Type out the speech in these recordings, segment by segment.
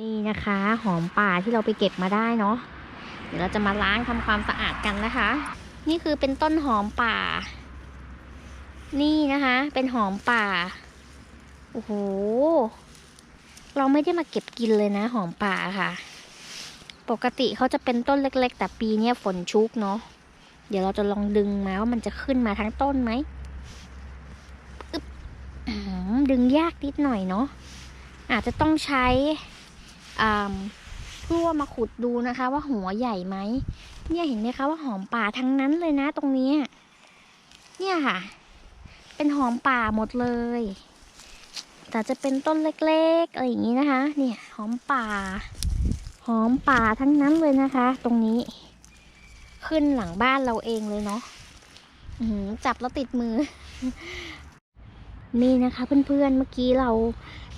นี่นะคะ หอมป่าที่เราไปเก็บมาได้เนาะเดี๋ยวเราจะมาล้างทำความสะอาดกันนะคะ นี่คือเป็นต้นหอมป่า นี่นะคะ เป็นหอมป่าโอ้โหเราไม่ได้มาเก็บกินเลยนะ หอมป่าค่ะ ปกติเขาจะเป็นต้นเล็ก ๆ แต่ปีนี้ฝนชุกเนาะเดี๋ยวเราจะลองดึงมาว่ามันจะขึ้นมาทั้งต้นไหมอึ๊บอื้อหือดึงยากนิดหน่อยเนาะอาจจะต้องใช้ อ่าพลั่วมาขุดดูนะคะ ว่าหัวใหญ่ไหมเนี่ยเห็นไหมคะว่าหอมป่าทั้งนั้นเลยนะตรงนี้ เนี่ยค่ะ เป็นหอมป่าหมดเลย แต่จะเป็นต้นเล็กๆอะไรอย่างนี้นะคะ เนี่ยหอมป่า หอมป่าทั้งนั้นเลยนะคะ ตรงนี้ ขึ้นหลังบ้านเราเองเลยเนาะจับแล้วติดมือ นี่นะคะเพื่อนๆเมื่อกี้เรา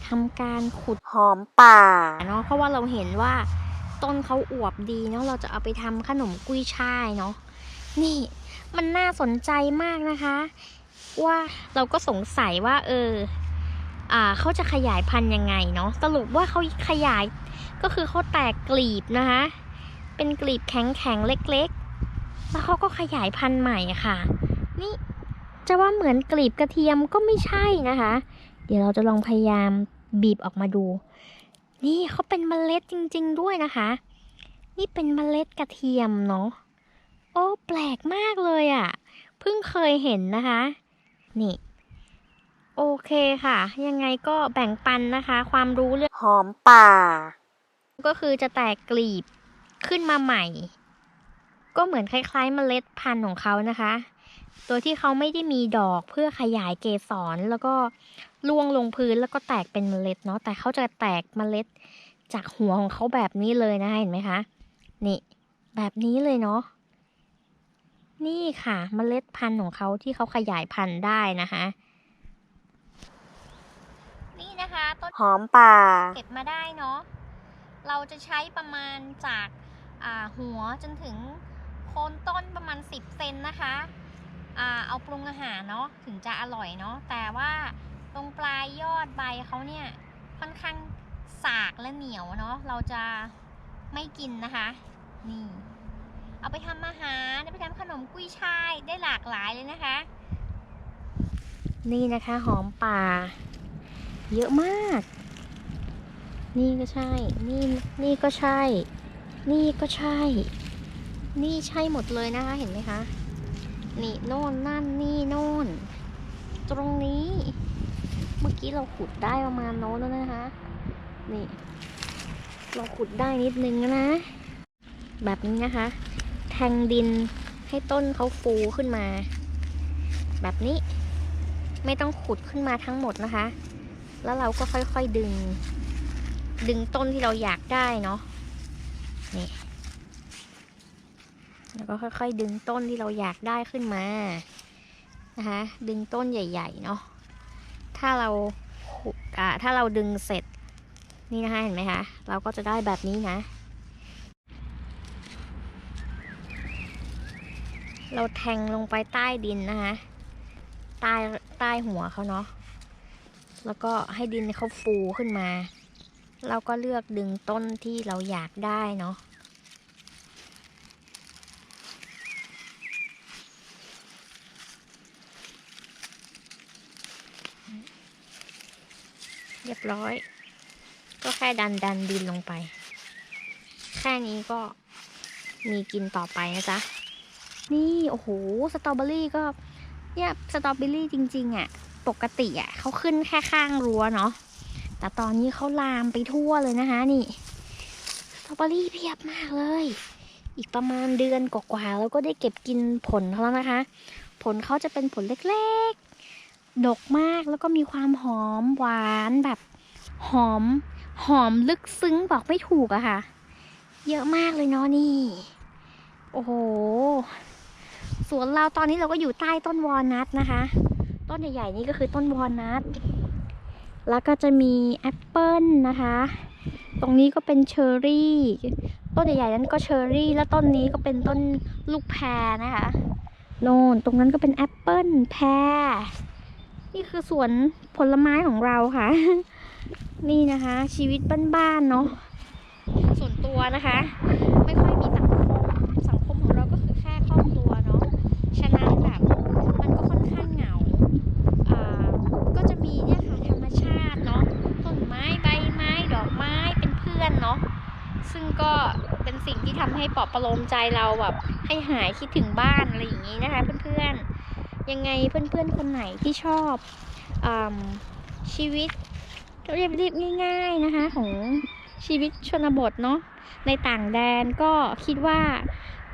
ทำการขุดหอมป่าเนาะเพราะว่าเราเห็นว่าต้นเขาอวบดีเนาะเราจะเอาไปทำขนมกุ้ยช่ายเนาะนี่มันน่าสนใจมากนะคะ ว่าเราก็สงสัยว่า เออ อ่าเขาจะขยายพันธุ์ยังไงเนาะสรุปว่าเขาขยายก็คือเขาแตกกลีบนะคะ เป็นกลีบแข็งๆเล็กๆ แล้วเขาก็ขยายพันธุ์ใหม่ค่ะ นี่จะว่าเหมือนกลีบกระเทียมก็ไม่ใช่นะคะ เดี๋ยวเราจะลองพยายาม บีบออกมาดู นี่เขาเป็นเมล็ดจริง ๆ ด้วยนะคะ นี่เป็นเมล็ดกระเทียมเนาะ โอ้แปลกมากเลยอะ่ะ เพิ่งเคยเห็นนะคะ นี่ โอเคค่ะ ยังไงก็แบ่งปันนะคะ ความรู้เรื่องหอมป่า ก็คือจะแตกกลีบขึ้นมาใหม่ ก็เหมือนคล้ายๆเมล็ดพันธุ์ของเขานะคะ โดยที่เขาไม่ได้มีดอกเพื่อขยายเกสรแล้วก็ล่วงลงพื้นแล้วก็แตกเป็นเมล็ดเนาะแต่เขาจะแตกเมล็ดจากหัวของเขาแบบนี้เลยนะคะเห็นไหมคะนี่แบบนี้เลยเนาะนี่ค่ะเมล็ดพันธุ์ของเขาที่เขาขยายพันธุ์ได้นะคะนี่นะคะต้นหอมป่าเก็บมาได้เนาะเราจะใช้ประมาณจากอ่าหัวจนถึงโคนต้นประมาณ 10 เซนนะคะอ่า เอาปรุงอาหารเนาะถึงจะอร่อยเนาะแต่ว่าตรงปลายยอดใบเขาเนี่ยค่อนข้างสากและเหนียวเนาะเราจะไม่กินนะคะ นี่ เอาไปทำอาหารเอาไปทำขนมกุ้ยช่ายได้หลากหลายเลยนะคะ นี่นะคะหอมป่า เยอะมาก นี่ก็ใช่ นี่นี่ก็ใช่ นี่ก็ใช่ นี่ใช่หมดเลยนะคะเห็นไหมคะ นี่โน่นนั่นนี่โน่น ตรงนี้ เมื่อกี้เราขุดได้ประมาณโน้นแล้วนะคะ นี่ เราขุดได้นิดนึงนะ แบบนี้นะคะ แทงดินให้ต้นเขาฟูขึ้นมา แบบนี้ ไม่ต้องขุดขึ้นมาทั้งหมดนะคะ แล้วเราก็ค่อยๆดึง ดึงต้นที่เราอยากได้เนาะนี่ แล้วก็ค่อยๆ ดึงต้นที่เราอยากได้ขึ้นมานะคะดึงต้นใหญ่ๆเนาะถ้าเราอ่าถ้าเราดึงเสร็จนี่นะคะเห็นไหมคะเราก็จะได้แบบนี้นะ เราแทงลงไปใต้ดินนะคะใต้ใต้หัวเขาเนาะแล้วก็ให้ดินเขาฟูขึ้นมา เราก็เลือกดึงต้นที่เราอยากได้เนาะ เรียบร้อย ก็แค่ดันดันดินลงไป แค่นี้ก็มีกินต่อไปนะจ๊ะ นี่โอ้โหสตรอเบอรี่ก็เนี่ยสตรอเบอรี่จริงๆอะ่ะ ปกติอะ่ะเขาขึ้นแค่ข้างรั้วเนาะแต่ตอนนี้เขาลามไปทั่วเลยนะคะนี่สตรอเบอรี่เพียบมากเลย อีกประมาณเดือนกว่าๆแล้วก็ได้เก็บกินผลเขาแล้วนะคะ ผลเขาจะเป็นผลเล็ก ดกมากแล้วก็มีความหอมหวานแบบหอม หอมลึกซึ้งบอกไม่ถูกอะค่ะ เยอะมากเลยเนาะนี่ โอ้โห สวนเราตอนนี้เราก็อยู่ใต้ต้นวอลนัทนะคะ ต้นใหญ่ๆนี่ก็คือต้นวอลนัทแล้วก็จะมีแอปเปิลนะคะ ตรงนี้ก็เป็นเชอร์รี่ ต้นใหญ่ๆนั้นก็เชอร์รี่ แล้วต้นนี้ก็เป็นต้นลูกแพรนะคะ โน่น ตรงนั้นก็เป็นแอปเปิลแพร นี่คือสวนผลไม้ของเราค่ะ นี่นะคะ ชีวิตบ้านๆเนาะส่วนตัวนะคะ ไม่ค่อยมีสังคมสังคมของเราก็คือแค่ครอบครัวเนาะฉะนั้นแบบมันก็ค่อนข้างเหงาอ่าก็จะมีเนี่ยค่ะธรรมชาติเนาะต้นไม้ใบไม้ดอกไม้เป็นเพื่อนเนาะซึ่งก็เป็นสิ่งที่ทำให้ปลอบประโลมใจเราแบบให้หายคิดถึงบ้านอะไรอย่างนี้นะคะเพื่อนๆ ยังไงเพื่อนๆ คนไหนที่ชอบอชีวิตเรียบรีบๆง่าย ๆนะคะของชีวิตชนบทเนาะในต่างแดนก็คิดว่า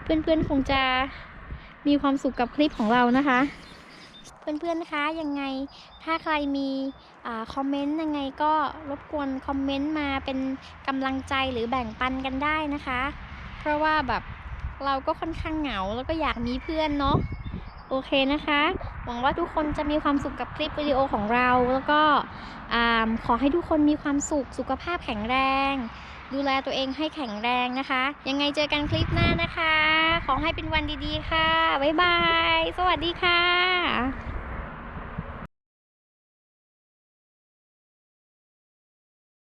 เพื่อนๆคงจะมีความสุขกับคลิปของเรานะคะ เพื่อนๆคะยังไงถ้าใครมีอคอมเมนต์ยังไงก็รบกวนคอมเมนต์มาเป็นกำลังใจหรือแบ่งปันกันได้นะคะ เพราะว่าแบบเราก็ค่อนข้างเหงาแล้วก็อยากมีเพื่อนเนาะ โอเคนะคะ หวังว่าทุกคนจะมีความสุขกับคลิปวิดีโอของเรา แล้วก็ขอให้ทุกคนมีความสุข สุขภาพแข็งแรง ดูแลตัวเองให้แข็งแรงนะคะ ยังไงเจอกันคลิปหน้านะคะ ขอให้เป็นวันดีๆค่ะ บ๊ายบาย สวัสดีค่ะ